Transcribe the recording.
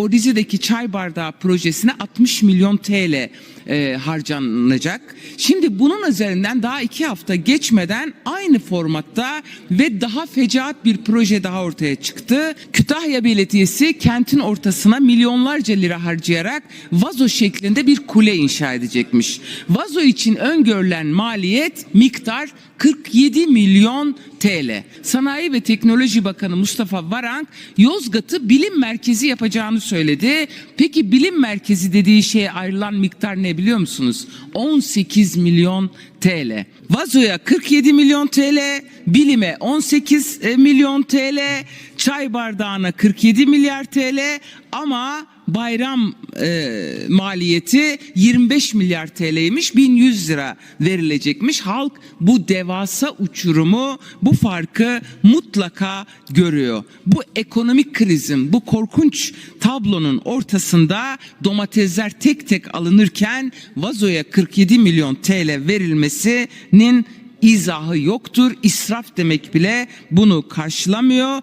o Rize'deki çay bardağı projesine 60 milyon TL e, harcanacak. Şimdi bunun üzerinden daha iki hafta geçmeden aynı formatta ve daha fecaat bir proje daha ortaya çıktı. Kütahya Belediyesi kentin ortasına milyonlarca lira harcayarak vazo şeklinde bir kule inşa edecekmiş. Vazo için öngörülen maliyet miktar 47 milyon TL. Sanayi ve Teknoloji Bakanı Mustafa Varank Yozgat'ı bilim merkezi yapacağını söyledi. Peki bilim merkezi dediği şeye ayrılan miktar ne biliyor musunuz? 18 milyon TL. Vazoya 47 milyon TL, bilime 18 e, milyon TL, çay bardağına 47 milyar TL ama bayram e, maliyeti 25 milyar TL'ymiş 1100 lira verilecekmiş. Halk bu devasa uçurumu bu farkı mutlaka görüyor. Bu ekonomik krizin bu korkunç tablonun ortasında domatesler tek tek alınırken vazoya 47 milyon TL verilmesinin izahı yoktur. İsraf demek bile bunu karşılamıyor.